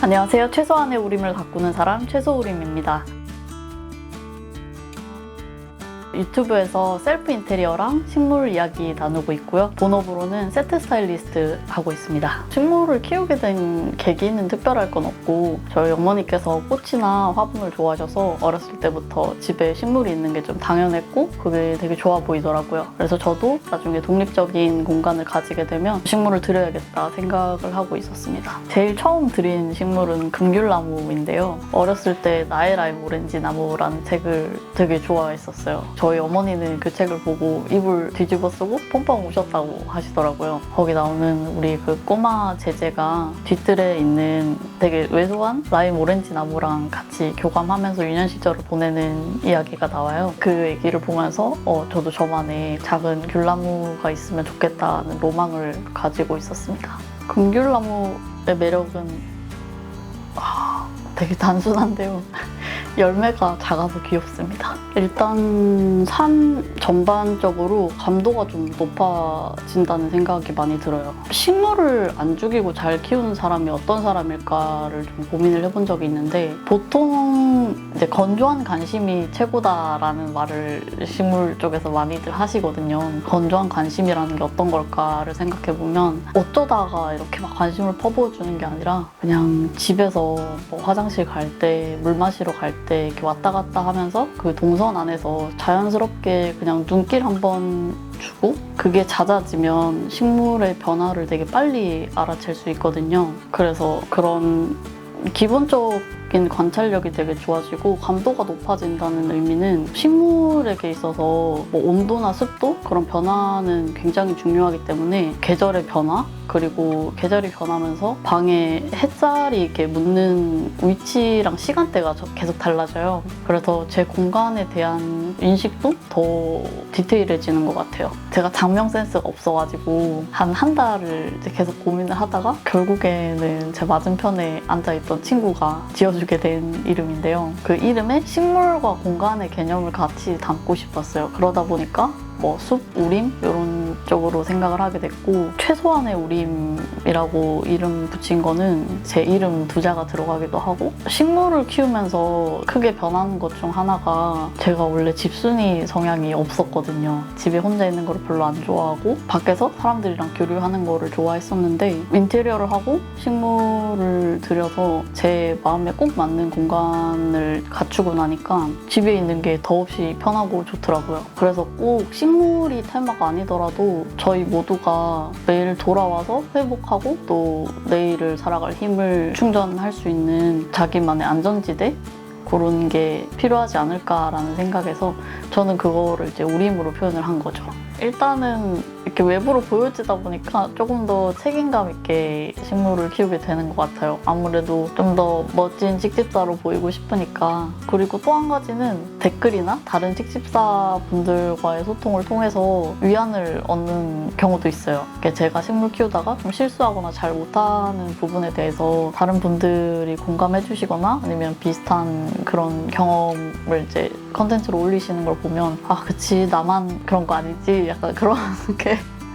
안녕하세요. 최소한의 우림을 가꾸는 사람 최소우림입니다. 유튜브에서 셀프 인테리어랑 식물 이야기 나누고 있고요. 본업으로는 세트 스타일리스트 하고 있습니다. 식물을 키우게 된 계기는 특별할 건 없고 저희 어머니께서 꽃이나 화분을 좋아하셔서 어렸을 때부터 집에 식물이 있는 게 좀 당연했고 그게 되게 좋아 보이더라고요. 그래서 저도 나중에 독립적인 공간을 가지게 되면 식물을 들여야겠다 생각을 하고 있었습니다. 제일 처음 들인 식물은 금귤나무인데요. 어렸을 때 나의 라임 오렌지 나무라는 책을 되게 좋아했었어요. 저희 어머니는 그 책을 보고 이불 뒤집어 쓰고 펑펑 우셨다고 하시더라고요. 거기 나오는 우리 그 꼬마 제제가 뒤뜰에 있는 되게 왜소한 라임 오렌지 나무랑 같이 교감하면서 유년 시절을 보내는 이야기가 나와요. 그 얘기를 보면서 어, 저도 저만의 작은 귤나무가 있으면 좋겠다는 로망을 가지고 있었습니다. 금귤나무의 매력은 아, 되게 단순한데요. 열매가 작아서 귀엽습니다. 일단 산 전반적으로 감도가 좀 높아진다는 생각이 많이 들어요. 식물을 안 죽이고 잘 키우는 사람이 어떤 사람일까를 좀 고민을 해본 적이 있는데 보통 이제 건조한 관심이 최고다라는 말을 식물 쪽에서 많이들 하시거든요. 건조한 관심이라는 게 어떤 걸까를 생각해 보면 어쩌다가 이렇게 막 관심을 퍼부어주는 게 아니라 그냥 집에서 뭐 화장실 갈 때 물 마시러 갈때 이렇게 왔다 갔다 하면서 그 동선 안에서 자연스럽게 그냥 눈길 한번 주고 그게 잦아지면 식물의 변화를 되게 빨리 알아챌 수 있거든요. 그래서 그런 기본적 인 관찰력이 되게 좋아지고 감도가 높아진다는 의미는 식물에게 있어서 뭐 온도나 습도 그런 변화는 굉장히 중요하기 때문에 계절의 변화 그리고 계절이 변하면서 방에 햇살이 이렇게 묻는 위치랑 시간대가 저- 계속 달라져요. 그래서 제 공간에 대한 인식도 더 디테일해지는 것 같아요. 제가 장명 센스가 없어가지고 한 한 달을 계속 고민을 하다가 결국에는 제 맞은편에 앉아있던 친구가 지어 주게 된 이름인데요. 그 이름에 식물과 공간의 개념을 같이 담고 싶었어요. 그러다 보니까 뭐 숲, 우림 이런 쪽으로 생각을 하게 됐고 최소한의 우림이라고 이름 붙인 거는 제 이름 두 자가 들어가기도 하고 식물을 키우면서 크게 변하는 것중 하나가 제가 원래 집순이 성향이 없었거든요. 집에 혼자 있는 걸 별로 안 좋아하고 밖에서 사람들이랑 교류하는 거를 좋아했었는데 인테리어를 하고 식물을 들여서 제 마음에 꼭 맞는 공간을 갖추고 나니까 집에 있는 게 더없이 편하고 좋더라고요. 그래서 꼭 식물이 테마가 아니더라도 저희 모두가 매일 돌아와서 회복하고 또 내일을 살아갈 힘을 충전할 수 있는 자기만의 안전지대 그런 게 필요하지 않을까라는 생각에서 저는 그거를 이제 우림으로 표현을 한 거죠. 일단은 이렇게 외부로 보여지다 보니까 조금 더 책임감 있게 식물을 키우게 되는 것 같아요. 아무래도 좀 더 멋진 직집사로 보이고 싶으니까. 그리고 또 한 가지는 댓글이나 다른 직집사 분들과의 소통을 통해서 위안을 얻는 경우도 있어요. 제가 식물 키우다가 좀 실수하거나 잘 못하는 부분에 대해서 다른 분들이 공감해 주시거나 아니면 비슷한 그런 경험을 이제 컨텐츠로 올리시는 걸 보면 아 그치 나만 그런 거 아니지 약간 그런 게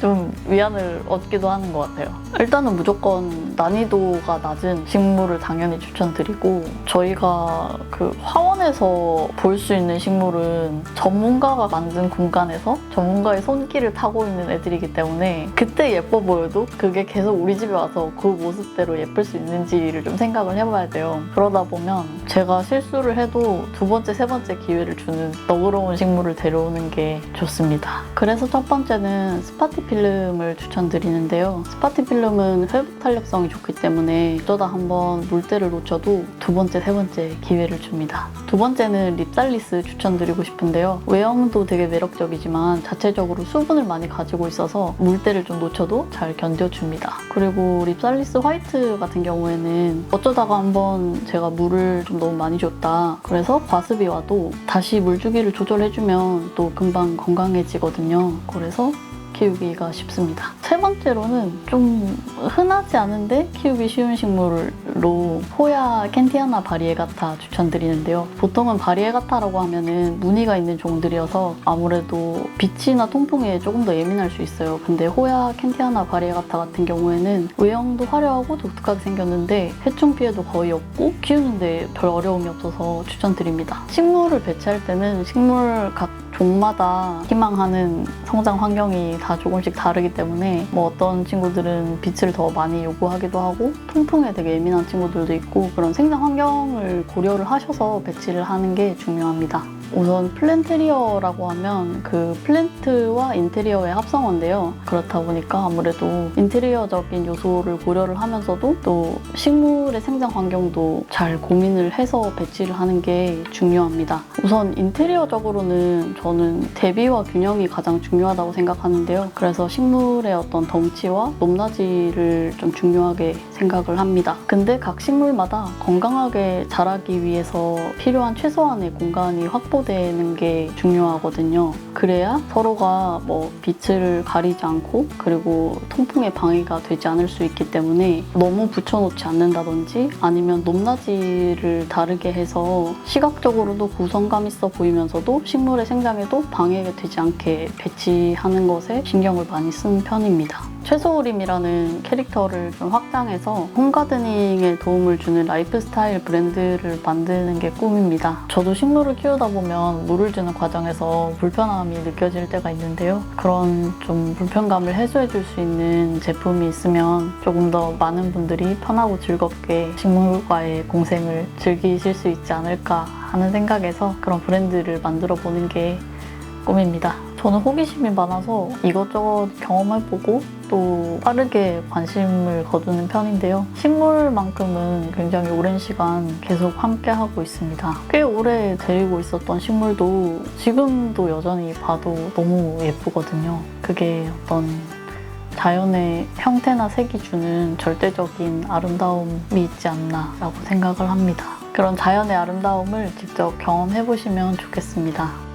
좀 위안을 얻기도 하는 것 같아요. 일단은 무조건 난이도가 낮은 식물을 당연히 추천드리고 저희가 그 화원에서 볼 수 있는 식물은 전문가가 만든 공간에서 전문가의 손길을 타고 있는 애들이기 때문에 그때 예뻐 보여도 그게 계속 우리 집에 와서 그 모습대로 예쁠 수 있는지를 좀 생각을 해봐야 돼요. 그러다 보면 제가 실수를 해도 두 번째, 세 번째 기회를 주는 너그러운 식물을 데려오는 게 좋습니다. 그래서 첫 번째는 스파티 필름을 추천드리는데요. 스파티 필름은 회복 탄력성이 좋기 때문에 어쩌다 한번 물때를 놓쳐도 두 번째, 세 번째 기회를 줍니다. 두 번째는 립살리스 추천드리고 싶은데요. 외형도 되게 매력적이지만 자체적으로 수분을 많이 가지고 있어서 물때를 좀 놓쳐도 잘 견뎌줍니다. 그리고 립살리스 화이트 같은 경우에는 어쩌다가 한번 제가 물을 좀 너무 많이 줬다. 그래서 과습이 와도 다시 물 주기를 조절해주면 또 금방 건강해지거든요. 그래서 키우기가 쉽습니다. 세 번째로는 좀 흔하지 않은데 키우기 쉬운 식물로 호야 캔티아나 바리에가타 추천드리는데요. 보통은 바리에가타라고 하면은 무늬가 있는 종들이어서 아무래도 빛이나 통풍에 조금 더 예민할 수 있어요. 근데 호야 캔티아나 바리에가타 같은 경우에는 외형도 화려하고 독특하게 생겼는데 해충 피해도 거의 없고 키우는데 별 어려움이 없어서 추천드립니다. 식물을 배치할 때는 식물 각 종마다 희망하는 성장 환경이 다 조금씩 다르기 때문에 뭐 어떤 친구들은 빛을 더 많이 요구하기도 하고 통풍에 되게 예민한 친구들도 있고 그런 생장 환경을 고려를 하셔서 배치를 하는 게 중요합니다. 우선 플랜테리어라고 하면 그 플랜트와 인테리어의 합성어인데요. 그렇다 보니까 아무래도 인테리어적인 요소를 고려를 하면서도 또 식물의 생장 환경도 잘 고민을 해서 배치를 하는 게 중요합니다. 우선 인테리어적으로는 저는 대비와 균형이 가장 중요하다고 생각하는데요. 그래서 식물의 어떤 덩치와 높낮이를 좀 중요하게 생각을 합니다. 근데 각 식물마다 건강하게 자라기 위해서 필요한 최소한의 공간이 확보되는 게 중요하거든요. 그래야 서로가 뭐 빛을 가리지 않고 그리고 통풍에 방해가 되지 않을 수 있기 때문에 너무 붙여놓지 않는다든지 아니면 높낮이를 다르게 해서 시각적으로도 구성감 있어 보이면서도 식물의 생장에도 방해가 되지 않게 배치하는 것에 신경을 많이 쓰는 편입니다. 최소우림이라는 캐릭터를 좀 확장해서 홈가드닝에 도움을 주는 라이프스타일 브랜드를 만드는 게 꿈입니다. 저도 식물을 키우다 보면 물을 주는 과정에서 불편함이 느껴질 때가 있는데요. 그런 좀 불편감을 해소해 줄 수 있는 제품이 있으면 조금 더 많은 분들이 편하고 즐겁게 식물과의 공생을 즐기실 수 있지 않을까 하는 생각에서 그런 브랜드를 만들어 보는 게 꿈입니다. 저는 호기심이 많아서 이것저것 경험해보고 또 빠르게 관심을 거두는 편인데요. 식물만큼은 굉장히 오랜 시간 계속 함께하고 있습니다. 꽤 오래 데리고 있었던 식물도 지금도 여전히 봐도 너무 예쁘거든요. 그게 어떤 자연의 형태나 색이 주는 절대적인 아름다움이 있지 않나라고 생각을 합니다. 그런 자연의 아름다움을 직접 경험해 보시면 좋겠습니다.